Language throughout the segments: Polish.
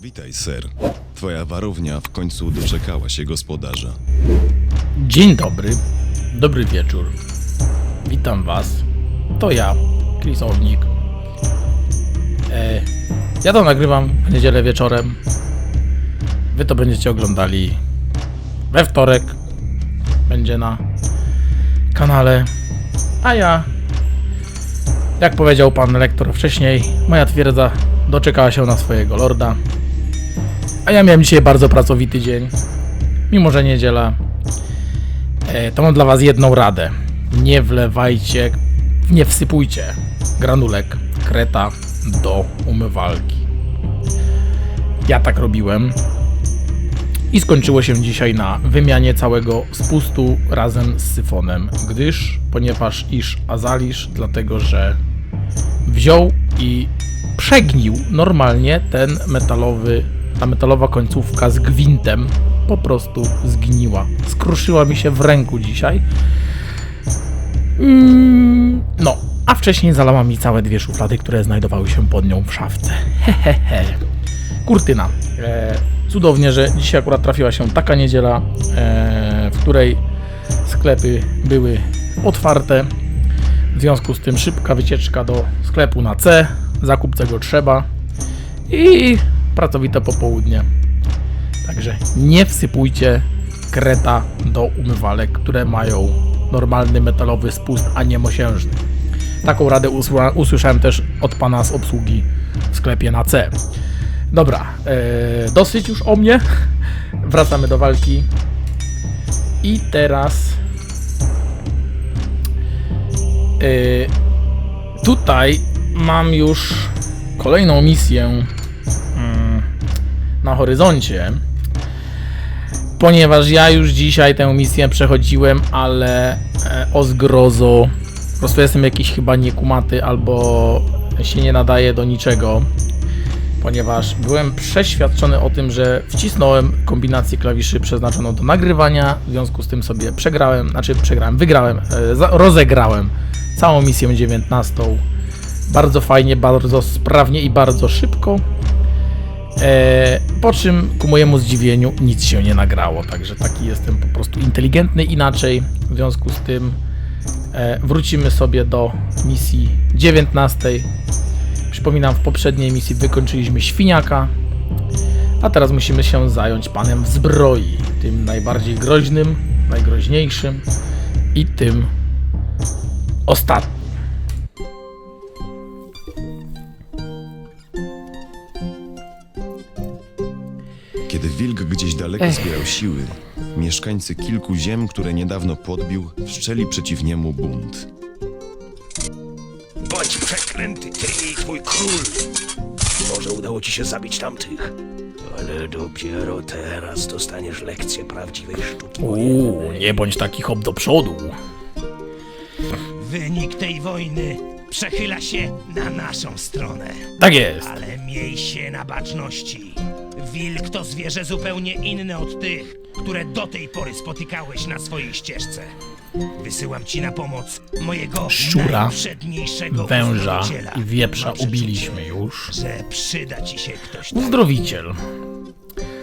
Witaj, ser. Twoja warownia w końcu doczekała się gospodarza. Dzień dobry, dobry wieczór. Witam Was. To ja, Krisownik. E, ja to nagrywam w niedzielę wieczorem. Wy to będziecie oglądali we wtorek. Będzie na kanale. A ja, jak powiedział pan lektor wcześniej, moja twierdza doczekała się na swojego lorda. A ja miałem dzisiaj bardzo pracowity dzień. Mimo, że niedziela, E, to mam dla Was jedną radę. Nie wlewajcie, nie wsypujcie granulek kreta do umywalki. Ja tak robiłem. I skończyło się dzisiaj na wymianie całego spustu razem z syfonem, gdyż, ponieważ iż azalisz, dlatego że wziął i przegnił normalnie ten metalowy, ta metalowa końcówka z gwintem po prostu zgniła. Skruszyła mi się w ręku dzisiaj. Mm, no, a wcześniej zalała mi całe dwie szuflady, które znajdowały się pod nią w szafce. Hehehe. Kurtyna. E, cudownie, że dzisiaj akurat trafiła się taka niedziela, e, w której sklepy były otwarte. W związku z tym szybka wycieczka do sklepu na C. Zakup czego trzeba. I pracowite popołudnie. Także nie wsypujcie kreta do umywalek, które mają normalny metalowy spust, a nie mosiężny. Taką radę usłyszałem też od pana z obsługi w sklepie na C. Dobra, e, dosyć już o mnie. Wracamy do walki. I teraz e, tutaj mam już kolejną misję mm, na horyzoncie ponieważ ja już dzisiaj tę misję przechodziłem, ale e, o zgrozo. Po prostu jestem jakiś chyba niekumaty albo się nie nadaje do niczego. Ponieważ byłem przeświadczony o tym, że wcisnąłem kombinację klawiszy przeznaczoną do nagrywania, w związku z tym sobie przegrałem, znaczy przegrałem, wygrałem, e, rozegrałem całą misję 19. Bardzo fajnie, bardzo sprawnie i bardzo szybko. E, po czym ku mojemu zdziwieniu nic się nie nagrało, także taki jestem po prostu inteligentny inaczej. W związku z tym e, wrócimy sobie do misji 19. Przypominam, w poprzedniej misji wykończyliśmy świniaka, a teraz musimy się zająć panem w zbroi, tym najbardziej groźnym, najgroźniejszym i tym ostatnim. Kiedy wilk gdzieś daleko zbierał siły, mieszkańcy kilku ziem, które niedawno podbił, wszczeli przeciw niemu bunt. Bądź przeklęty, ty i twój król! Może udało ci się zabić tamtych, ale dopiero teraz dostaniesz lekcję prawdziwej sztuki Uuu, nie bądź taki hop do przodu. Wynik tej wojny przechyla się na naszą stronę. Tak jest. Ale miej się na baczności. Wilk to zwierzę zupełnie inne od tych, które do tej pory spotykałeś na swojej ścieżce. Wysyłam ci na pomoc mojego Szczura, najprzedniejszego Węża i wieprza ubiliśmy już. Że przyda ci się ktoś. Uzdrowiciel.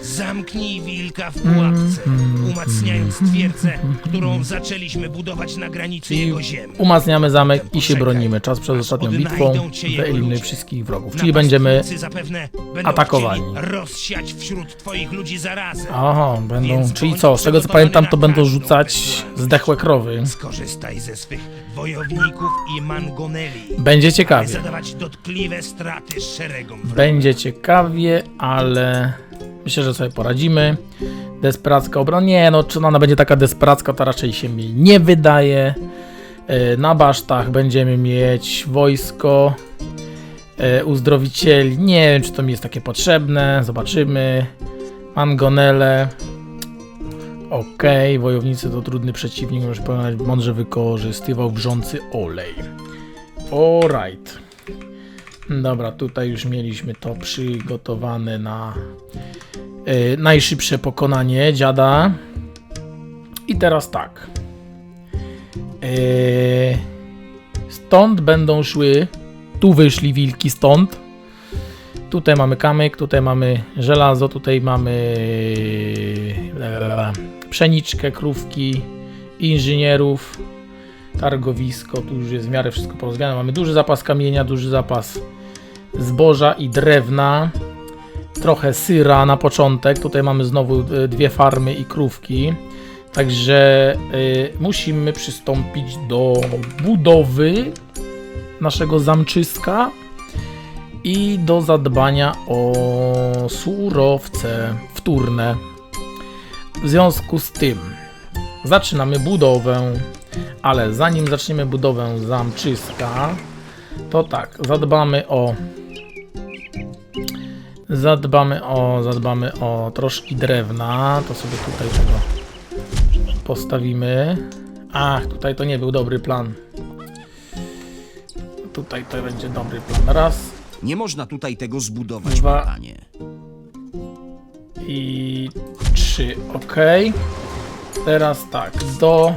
Zamknij wilka w pułapce, umacniając twierdzę, którą zaczęliśmy budować na granicy I jego ziem. umacniamy zamek i się Poczekaj, bronimy. Czas przed aż ostatnią odnajdą bitwą cię jego wyeliminuj ludzie. wszystkich wrogów. Czyli będziemy... Napastnicy zapewne będą atakowani. chcieli rozsiać wśród twoich ludzi zarazem. Aha, będą... Czyli co, z tego co pamiętam to będą rzucać zdechłe krowy. Skorzystaj ze swych wojowników i mangoneli. Będzie ciekawie. zadawać dotkliwe straty szeregom wrogów. Będzie ciekawie, ale myślę, że sobie poradzimy. Desperacka obrona. Nie, no czy ona będzie taka desperacka, to raczej się mi nie wydaje. E, Na basztach będziemy mieć wojsko e, uzdrowicieli. Nie wiem, czy to mi jest takie potrzebne. Zobaczymy. Mangonele. Okej, wojownicy to trudny przeciwnik, może pokonać mądrze wykorzystywał wrzący olej. Alright. Dobra, tutaj już mieliśmy to przygotowane na e, najszybsze pokonanie dziada. I teraz tak. Eee, stąd będą szły, tu wyszli wilki stąd. Tutaj mamy kamyk, tutaj mamy żelazo, tutaj mamy pszeniczkę, krówki, inżynierów, targowisko, tu już jest w miarę wszystko porozwiane. Mamy duży zapas kamienia, duży zapas zboża i drewna, trochę syra na początek. Tutaj mamy znowu e, dwie farmy i krówki. Także y, musimy przystąpić do budowy naszego zamczyska i do zadbania o surowce wtórne. W związku z tym zaczynamy budowę, ale zanim zaczniemy budowę zamczyska, to tak, zadbamy o zadbamy o zadbamy o troszki drewna, to sobie tutaj tego postawimy. Ach, tutaj to nie był dobry plan. Tutaj to będzie dobry plan. Raz Nie można tutaj tego zbudować, Dwa. panie. i trzy. Ok. Teraz tak, do.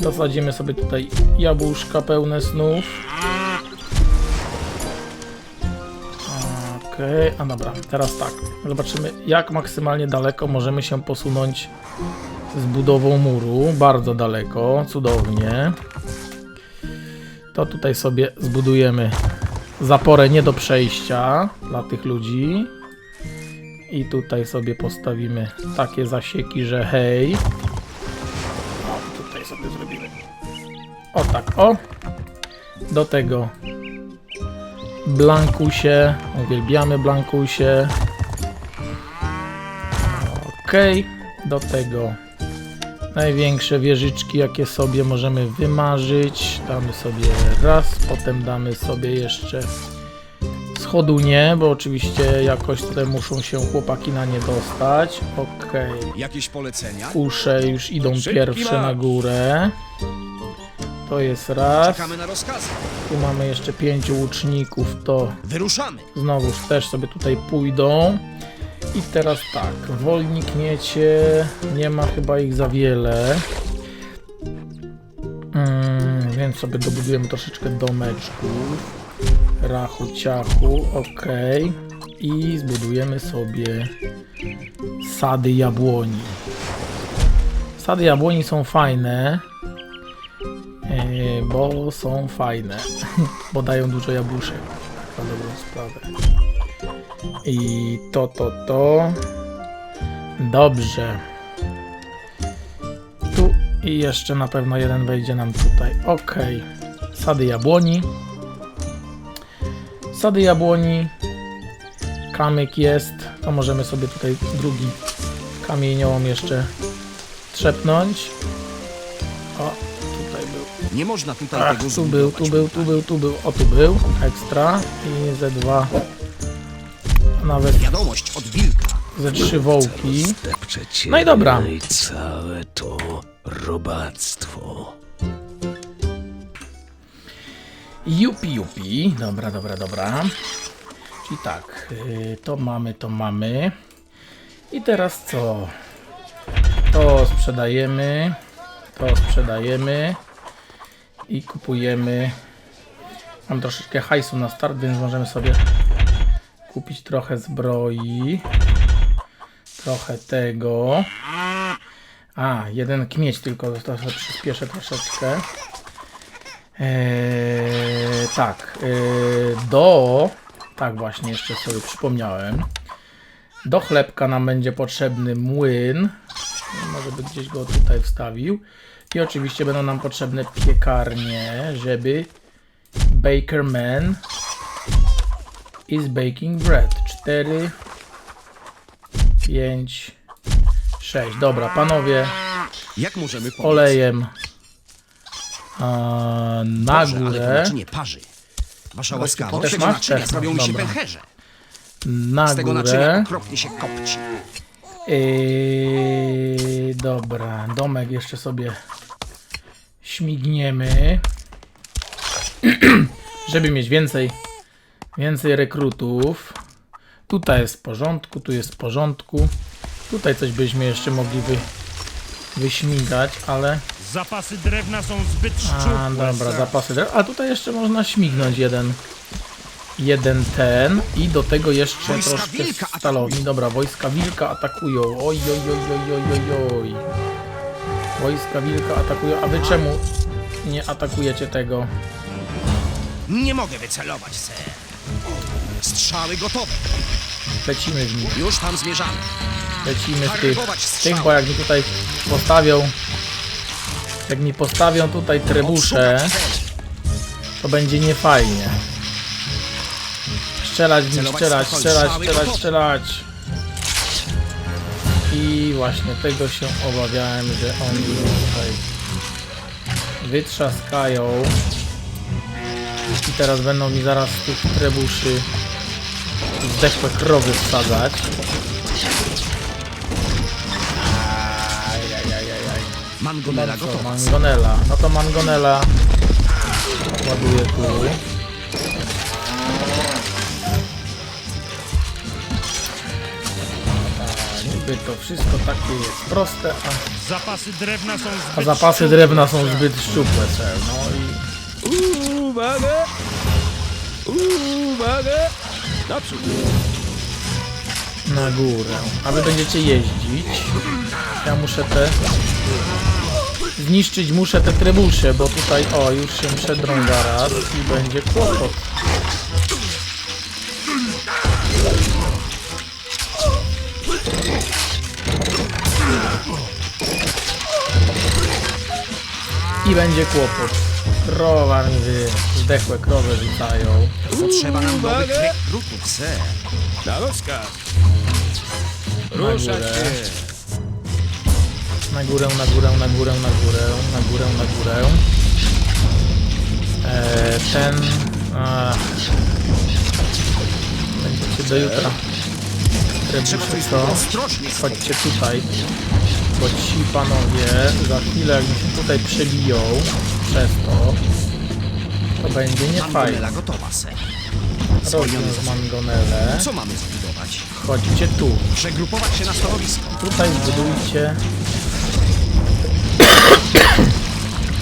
Dosadzimy sobie tutaj jabłuszka pełne snów. Okej, a dobra, teraz tak. Zobaczymy, jak maksymalnie daleko możemy się posunąć z budową muru. Bardzo daleko, cudownie. To tutaj sobie zbudujemy zaporę nie do przejścia dla tych ludzi. I tutaj sobie postawimy takie zasieki, że hej. O, tutaj sobie zrobimy. O tak, o. Do tego Blankusie. Uwielbiamy Blankusie. Okej. Do tego największe wieżyczki, jakie sobie możemy wymarzyć. Damy sobie raz, potem damy sobie jeszcze schodu nie, bo oczywiście jakoś tutaj muszą się chłopaki na nie dostać. Okej. Jakieś polecenia? Usze już idą Szybki pierwsze na górę. To jest raz. Czekamy na rozkazy. Tu mamy jeszcze pięciu łuczników, to Wyruszamy. znowuż też sobie tutaj pójdą. I teraz tak, wolni kmiecie, nie ma chyba ich za wiele. Mm, więc sobie dobudujemy troszeczkę domeczków. Rachu, ciachu, ok. I zbudujemy sobie sady jabłoni. Sady jabłoni są fajne, bo są fajne, bo dają dużo jabłuszek, na dobrą sprawę. I to, to, to. Dobrze. Tu i jeszcze na pewno jeden wejdzie nam tutaj. Ok. Sady jabłoni. Sady jabłoni. Kamyk jest. To możemy sobie tutaj drugi kamieniołom jeszcze trzepnąć. O. Nie można tutaj Ach, tego tu był, tu był, tu był, tu był. O, tu był. Ekstra. I ze dwa. a Nawet Wiadomość od wilka. ze trzy wołki. No i dobra. i całe to robactwo. Jupi, jupi. Dobra, dobra, dobra. Czyli tak, y, to mamy, to mamy. I teraz co? To sprzedajemy. To sprzedajemy. I kupujemy. Mam troszeczkę hajsu na start, więc możemy sobie kupić trochę zbroi. Trochę tego. A, jeden kmieć tylko, to przyspieszę troszeczkę. Eee, tak, eee, do. Tak, właśnie, jeszcze sobie przypomniałem. Do chlebka nam będzie potrzebny młyn. Może by gdzieś go tutaj wstawił. I oczywiście będą nam potrzebne piekarnie, żeby Bakerman is baking bread. 4, 5, 6. Dobra, panowie, Jak możemy pomóc? olejem a, na to górę. naczynie parzy. Wasza łaskawość, też masz? Też zrobią mi się pęcherze. Na Z tego górę. naczynia okropnie się kopci. Yy, dobra, domek jeszcze sobie śmigniemy, żeby mieć więcej, więcej rekrutów. Tutaj jest w porządku, tu jest w porządku. Tutaj coś byśmy jeszcze mogli wy, wyśmigać, ale Zapasy drewna są zbyt A, szczupłe. dobra, sir. zapasy. dre- A tutaj jeszcze można śmignąć jeden. Jeden ten i do tego jeszcze Wojska troszkę wilka stalowni. Dobra, wojska wilka atakują. Oj, oj, oj, oj, oj, oj, oj. Wojska wilka atakują. A wy czemu nie atakujecie tego? Nie mogę wycelować, ser. Strzały gotowe. Lecimy w nich. Już tam zmierzamy. Lecimy w tych, tych, bo jak mi tutaj postawią jak mi postawią tutaj trebusze, to będzie niefajnie. Strzelać strzelać, strzelać, strzelać, gotowe. strzelać. I właśnie tego się obawiałem, że oni tutaj wytrzaskają. I teraz będą mi zaraz tych trebuszy zdechłe krowy wsadzać. Mangonela Co, gotowa. Mangonela. No to Mangonela ładuję tu. Niby to wszystko takie jest proste, a, Zapasy drewna są zbyt a zapasy szczupłe, drewna są zbyt szczupłe, ser. No i Uwaga! Uwaga! Naprzód! na górę. A wy będziecie jeździć. Ja muszę te... Zniszczyć muszę te trybusze, bo tutaj, o, już się przedrą zaraz i będzie kłopot. I będzie kłopot. Krowa mi wy... Zdechłe krowy rzucają. Potrzeba nam nowych rekrutów, ser. Na rozkaz! Na Ruszać górę. się! Na górę, na górę, na górę, na górę, na górę, na górę. Eee, ten... Ach. Będziecie do jutra. Trzeba Trebusze ostrożnie Chodźcie tutaj. Bo ci panowie za chwilę jak mi się tutaj przebiją przez to, to będzie niefajnie. Mangonela gotowa, ser. Rozwiąż zasób. mangonelę. Co mamy zbudować? Chodźcie tu. Przegrupować się na stanowisko. Tutaj zbudujcie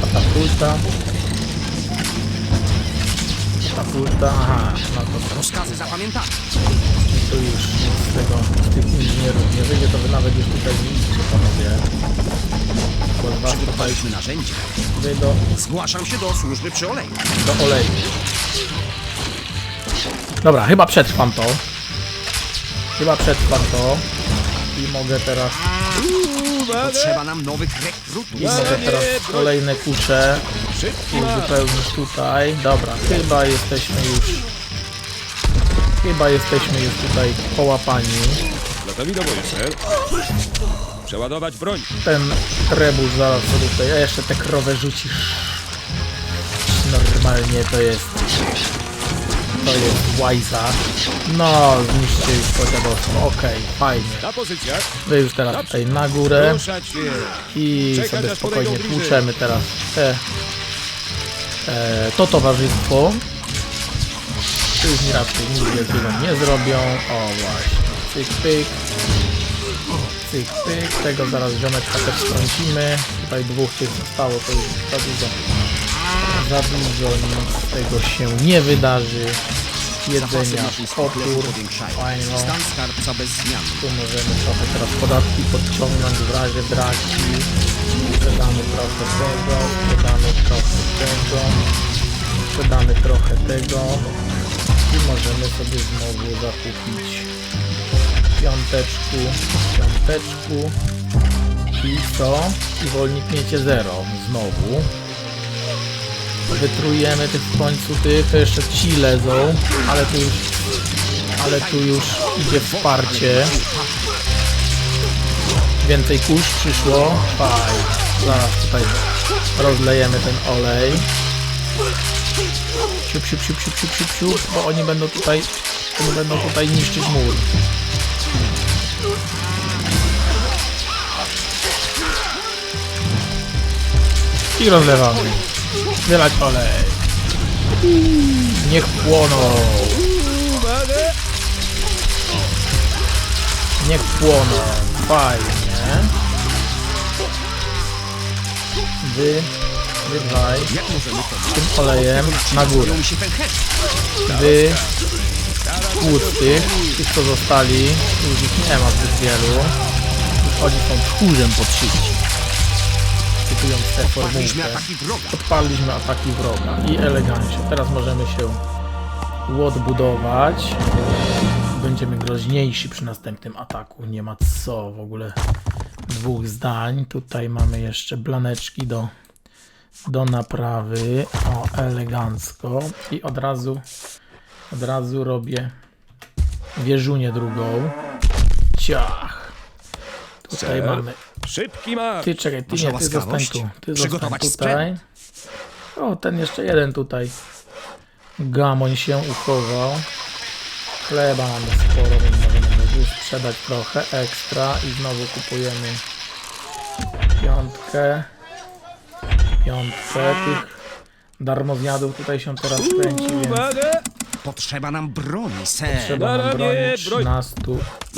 katapulta. Katapulta, aha, no to Rozkazy zapamiętane. tu już z tego, z tych inżynierów nie wyjdzie, to wy nawet już tutaj nie idźcie panowie. Tutaj Przygotowaliśmy narzędzia. wy do, Zgłaszam się do służby przy oleju. do oleju. Dobra, chyba przetrwam to. Chyba przetrwam to. I mogę teraz Potrzeba nam nowych rekrutów. I mogę teraz kolejne kucze uzupełnić tutaj. Dobra, chyba jesteśmy już... Chyba jesteśmy już tutaj połapani. Gotowi do boju, ser. Przeładować broń. Ten trebusz zaraz sobie tutaj... A jeszcze te krowę rzucisz. Normalnie to jest... To jest łajza. No, zniszczcie już posiadostwo. Okej, fajnie. Na pozycjach. Wy już teraz tutaj na górę. Ruszać się! I Czekać, sobie aż podejdą spokojnie bliżej. tłuczemy teraz te, e, to towarzystwo. Tu już mi raczej nic wielkiego nie zrobią. O właśnie. Cyk, pyk. Pyk. Tego zaraz ziomeczka też strącimy. Tutaj dwóch tych zostało, to już za dużo. Za dużo nic z tego się nie wydarzy. Jedzenia, opór, fajno. Tu możemy trochę teraz podatki podciągnąć w razie braki. Sprzedamy trochę tego, sprzedamy trochę tego, sprzedamy trochę tego i możemy sobie znowu zakupić piąteczku, piąteczku i co? I wolnikniecie zero znowu. Wytrujemy tych w końcu tych, to jeszcze ci lezą, ale tu już ale tu już idzie wsparcie. Więcej kurz przyszło. Faj. Zaraz tutaj rozlejemy ten olej. Siup, siup, siup, siup, siup, siup, siup, bo oni będą tutaj, oni będą tutaj niszczyć mur. I rozlewamy. Wylać olej. Niech płoną. Niech płoną. Fajnie. Wy, wy dwaj, Jak możemy pomóc? tym olejem na górę. Wy tłustych, tych co zostali, już ich nie ma zbyt wielu. Oni są tchórzem po Cytując tę formułkę. ataki wroga. Odpaliśmy ataki wroga i elegancie. Teraz możemy się odbudować. Będziemy groźniejsi przy następnym ataku. Nie ma co w ogóle dwóch zdań. Tutaj mamy jeszcze blaneczki do, do naprawy. O, elegancko. I od razu od razu robię wieżunię drugą. Ciach. Tutaj mamy Szybki marsz! ty czekaj, ty Wasza nie, ty zostań łaskawość. tu. Ty zostań tutaj. O, ten jeszcze jeden tutaj. Gamoń się uchował. Chleba mamy sporo, więc możemy już sprzedać trochę ekstra i znowu kupujemy piątkę. Piątkę tych darmozjadów tutaj się teraz kręci, więc Potrzeba nam broni, ser. trzeba nam bronić broń. 13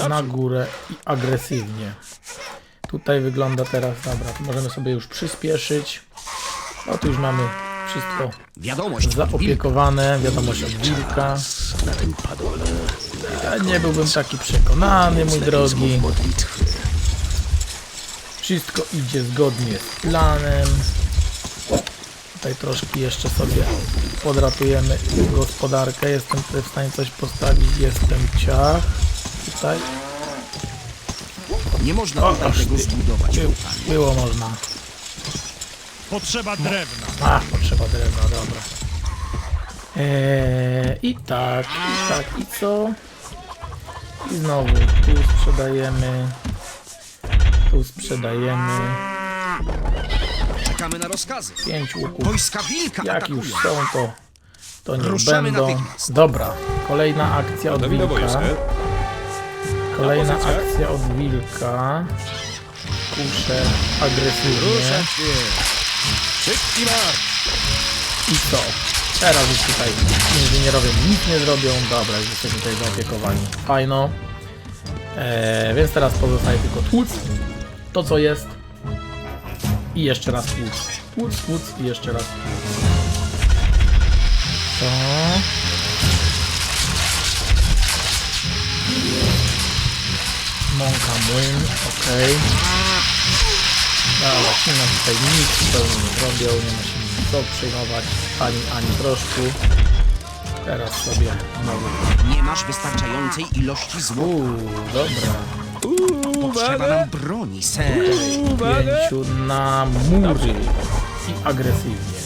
na górę i agresywnie. Tutaj wygląda teraz, dobra, możemy sobie już przyspieszyć. No tu już mamy wszystko Wiadomość zaopiekowane, wiadomość od wilka. Ja nie byłbym taki przekonany, mój drogi. Wszystko idzie zgodnie z planem. Tutaj troszkę jeszcze sobie podratujemy gospodarkę. Jestem tutaj w stanie coś postawić. Jestem ciach. Tutaj. Nie można O, tego ty. zbudować. Był, było można. Potrzeba drewna. A, potrzeba drewna, dobra. Eee, I tak, i tak, i co? I znowu, tu sprzedajemy. Tu sprzedajemy. Czekamy na rozkazy. Pięć łuków. Wojska wilka Jak już są, to, to nie Ruszamy będą. natychmiast. Dobra, kolejna akcja od Gotowi do boju, wilka. Kolejna pozycjach. akcja od wilka. Kuszę agresywnie. Szybki marsz! I co? Teraz już tutaj inżynierowie nic nie zrobią. Dobra, już jesteśmy tutaj zaopiekowani. Fajno. Eee, więc teraz pozostaje tylko tłuc. To co jest. I jeszcze raz tłuc. Tłuc, tłuc i jeszcze raz. To. Mąka młyn, okej. Dobra, ci nam tutaj nic zupełnie nie robią, nie musimy co przejmować, ani, ani troszku. Teraz sobie znowu. Nie masz wystarczającej ilości złota. Uuu, dobra. Potrzeba nam broni, ser. Pięciu na mury i agresywnie.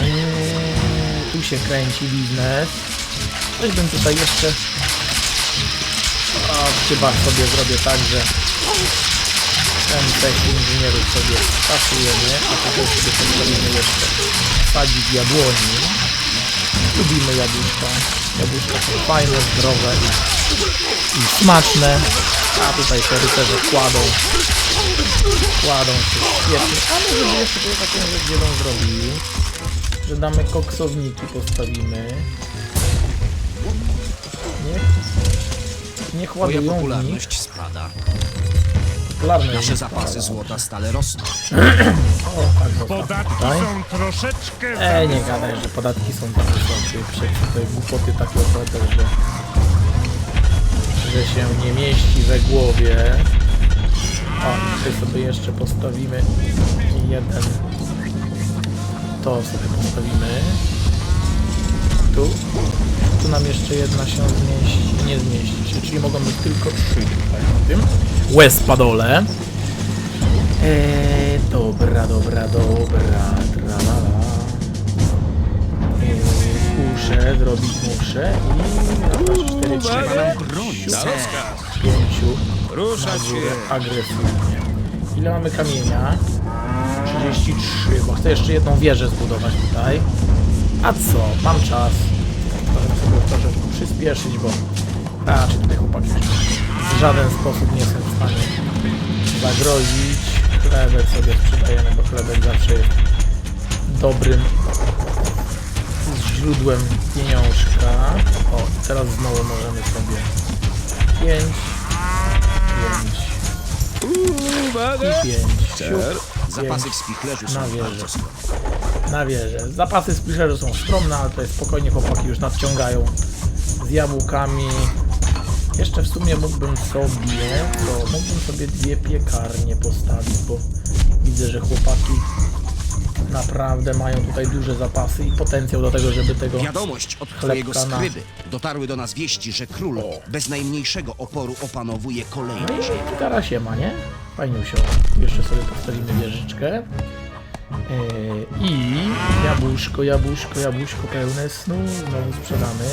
Eee, tu się kręci biznes. Coś bym tutaj jeszcze... Chyba sobie zrobię tak, że ten tech inżynierów sobie pasujemy, a tutaj sobie postawimy jeszcze sadzik jabłoni. Lubimy jabłuszka. Jabłuszka są fajne, zdrowe i, i smaczne. A tutaj te rycerze kładą. Kładą się świetnie. A może by jeszcze tutaj taką rzecz jedną zrobił. Że damy koksowniki, postawimy. Niech, niech Twoja ładują w nich. popularność spada. Nasze jest zapasy spada. złota stale rosną. O, tak, Podatki tutaj. są troszeczkę Ej, nie gadaj, że podatki są tak wysokie. Przecież tutaj głupoty takie opowiadasz, że, że się nie mieści we głowie. O, tutaj sobie jeszcze postawimy jeden. To sobie postawimy. Tu. Tu nam jeszcze jedna się zmieści. Nie zmieści się, czyli mogą być tylko trzy tutaj na tym. Łez padole. Eee, dobra, dobra, dobra, tralala. Eee, muszę zrobić muszę i raz, cztery, trzy, pięciu Ruszać się! agresywnie. Ile mamy kamienia? 33, bo chcę jeszcze jedną wieżę zbudować tutaj. A co? Mam czas. Możemy sobie troszeczkę przyspieszyć, bo raczej tutaj chłopaki w żaden sposób nie jestem w stanie zagrozić. Chlebek sobie sprzedajemy, bo chlebek zawsze jest dobrym źródłem pieniążka. O, teraz znowu możemy sobie 5, 5 i 5. Zapasy w spichlerzu są Na bardzo skromne. na wieżę. Zapasy spiszerzy są skromne, ale to jest spokojnie chłopaki już nadciągają z jabłkami. Jeszcze w sumie mógłbym sobie, to mógłbym sobie dwie piekarnie postawić, bo widzę, że chłopaki naprawdę mają tutaj duże zapasy i potencjał do tego, żeby tego... Wiadomość od twojego Chlebka na- skryby. Dotarły do nas wieści, że król bez najmniejszego oporu opanowuje kolejne No ziemie. i gitara się ma, nie? Fajnie się. Jeszcze sobie postawimy wieżyczkę. Yy, I jabłuszko, jabłuszko, jabłuszko pełne snu. Znowu sprzedamy.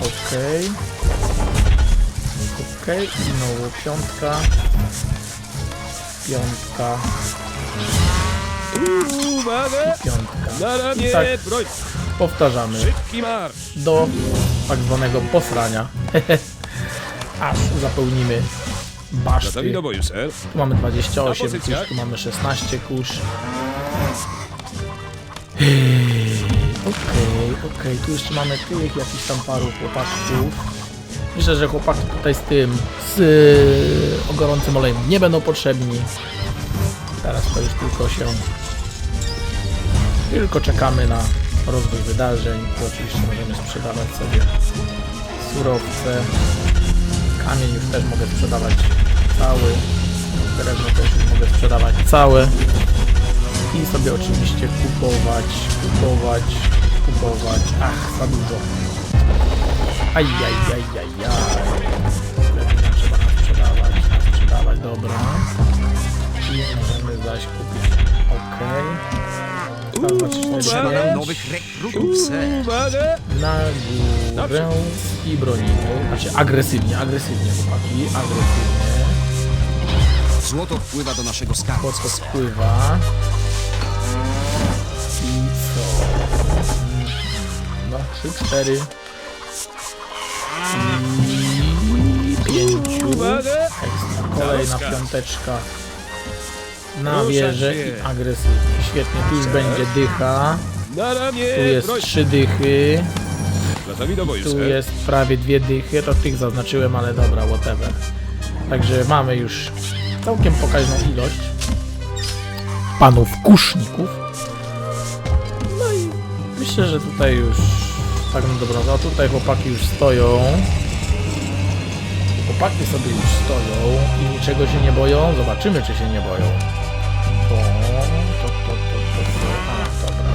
Okej. Okej. I znowu piątka. Piątka. Uwaga! I piątka. I tak powtarzamy do tak zwanego posrania. Aż zapełnimy baszty. do boju, ser. Tu mamy 28 Na kurz, pozycjach. tu mamy 16 kurz. Okej, okej, tu jeszcze mamy tych jakichś tam paru chłopaków. Myślę, że chłopaki tutaj z tym, z yy, o gorącym olejem nie będą potrzebni. Teraz to już tylko się... Tylko czekamy na rozwój wydarzeń. Tu oczywiście możemy sprzedawać sobie surowce. Kamień już też mogę sprzedawać cały. Drewno też mogę sprzedawać całe. I sobie oczywiście kupować, kupować, kupować. Ach, za dużo. Ajajajajaj. Drewno trzeba sprzedawać, sprzedawać, dobra. I możemy zaś kupić. Okej. Okay. Nowych rekrutów. Uwaga! Na górę i bronimy. Znaczy agresywnie, agresywnie chłopaki, agresywnie. Złoto wpływa do naszego skarbu. Po co spływa. I co? No, trzy, cztery. I pięciu. Uwaga! Ekstra. Kolejna piąteczka. Na wieżę i agresywnie. Świetnie, tu już będzie dycha. Na ramię, Tu jest trzy dychy. Tu jest prawie dwie dychy, to tych zaznaczyłem, ale dobra, whatever. Także mamy już całkiem pokaźną ilość panów kuszników. No i myślę, że tutaj już tak no dobra, no tutaj chłopaki już stoją. Chłopaki sobie już stoją i niczego się nie boją. Zobaczymy, czy się nie boją. Bo to, to, to, to, to. A, dobra.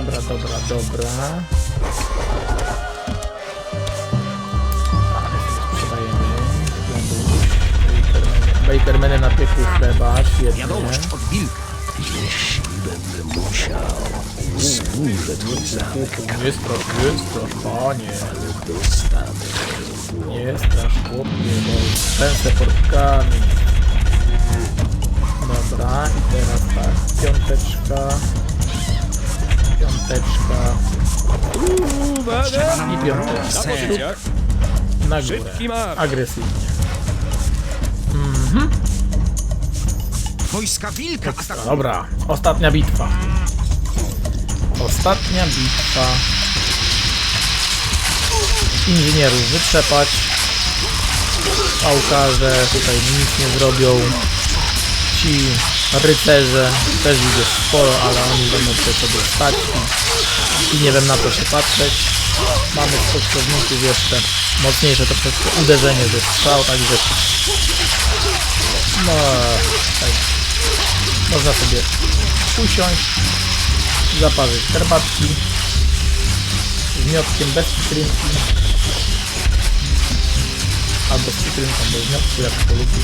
Dobra, dobra, dobra. Bakermeny, na piekły chleba, świetnie. Wiadomość od wilka. Jeśli będę musiał, zburzę twój zamek, Nie strasz, nie strasz, panie. dostanę. Nie strasz, chłopie, bo trzęsę portkami. Dobra, i teraz tak, piąteczka, piąteczka Uwaga! i Na piąteczka. Na górę, agresywnie. Wojska wilka atakują. Dobra, ostatnia bitwa. Ostatnia bitwa. Inżynierów wytrzepać. Pałkarze tutaj nic nie zrobią. Ci rycerze też jest sporo, ale oni będą tutaj sobie stać i, i nie wiem na co się patrzeć. Mamy spoczowników jeszcze mocniejsze troszeczkę uderzenie ze strzał, także no tak. Można sobie usiąść, zaparzyć herbatki z miotkiem bez cytrynki albo z cytrynką bez miotki, jak to lubi,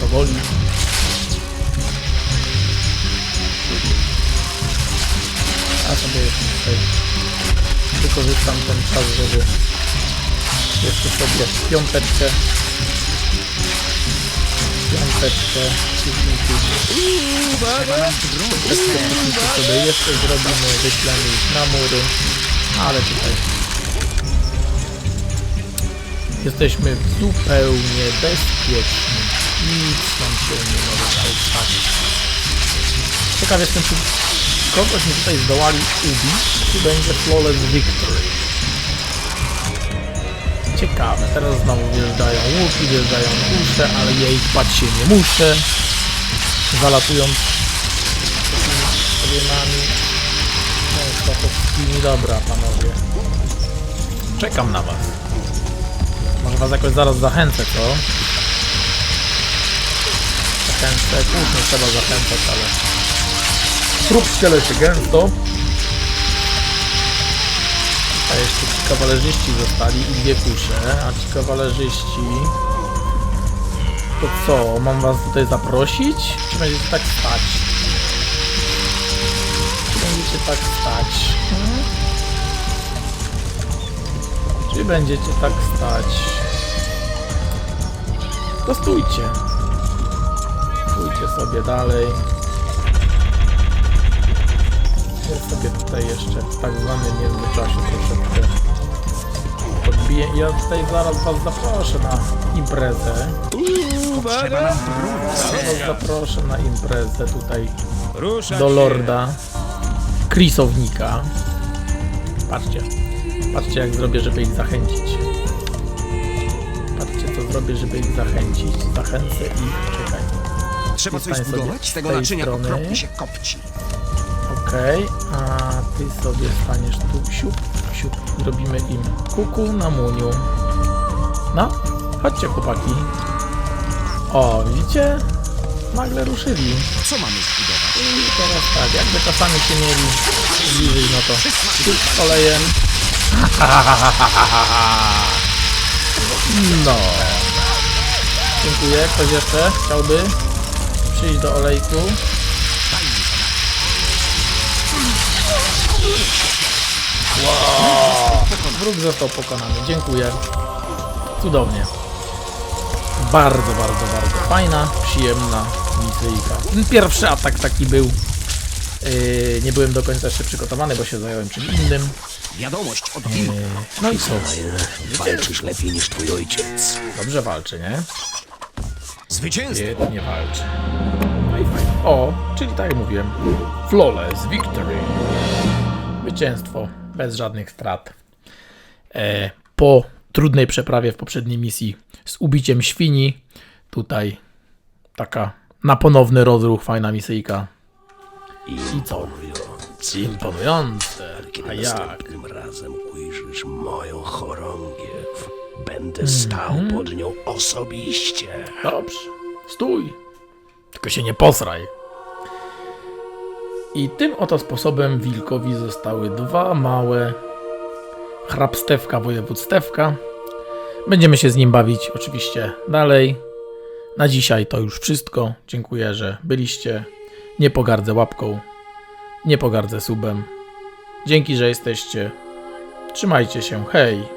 to woli. A sobie tutaj wykorzystam ten czas, żeby jeszcze sobie piąteczkę piąteczkę piwników piwników sobie jeszcze zrobimy, wyślemy ich na mury, ale tutaj jesteśmy zupełnie bezpieczni. Nic nam się nie może stać. Ciekaw jestem, czy kogoś mi tutaj zdołali ubić, czy będzie flawless victory. Ciekawe, teraz znowu wjeżdżają łuki, wjeżdżają kusze, ale ja ich bać się nie muszę. Zalatując sobie nami. No, szlachowskimi, dobra panowie. Czekam na was. Może was jakoś zaraz zachęcę, co? Zachęcę, kurde, trzeba zachęcać, ale... Trup ściele się gęsto. Jeszcze ci kawalerzyści zostali i dwie kusze, a ci kawalerzyści... To co, mam was tutaj zaprosić? Czy będziecie tak stać? Czy będziecie tak stać? Hmm? Czy będziecie tak stać? To stójcie. Stójcie sobie dalej. Ja sobie tutaj jeszcze w tak zwanym międzyczasie troszeczkę podbiję. Ja tutaj zaraz was zaproszę na imprezę. Zaraz was zaproszę na imprezę tutaj do Lorda Krisownika. Patrzcie. Patrzcie jak zrobię, żeby ich zachęcić. Patrzcie co zrobię, żeby ich zachęcić. Zachęcę ich. Czekaj. Trzeba coś Zostań zbudować? Z tego naczynia strony. okropnie się kopci. Okej, a ty sobie staniesz tu siup, siup i robimy im kuku na muniu. No, chodźcie chłopaki. O, widzicie? Nagle ruszyli. Co mamy zbudować? I teraz tak, jakby czasami się mieli bliżej, no to siup z olejem. No. Dziękuję. Ktoś jeszcze chciałby przyjść do olejku? Wróg został pokonany. Dziękuję. Cudownie. Bardzo, bardzo, bardzo fajna, przyjemna misyjka. Ten Pierwszy atak taki był. Yy, nie byłem do końca jeszcze przygotowany, bo się zająłem czym innym. Wiadomość od. Yy, no i co? Walczysz lepiej niż twój ojciec. Dobrze walczy, nie? Zwycięstwo. Świetnie walczy. No i fajnie. O, czyli tak jak mówiłem. Flawless victory. Zwycięstwo bez żadnych strat. E, po trudnej przeprawie w poprzedniej misji z ubiciem świni, tutaj taka na ponowny rozruch fajna misyjka. I co? Imponujące. A jak? następnym razem ujrzysz moją chorągiew, będę stał pod nią osobiście. Dobrze. Stój. Tylko się nie posraj. I tym oto sposobem wilkowi zostały dwa małe hrabstewka województewka. Będziemy się z nim bawić oczywiście dalej. Na dzisiaj to już wszystko. Dziękuję, że byliście. Nie pogardzę łapką. Nie pogardzę subem. Dzięki, że jesteście. Trzymajcie się. Hej.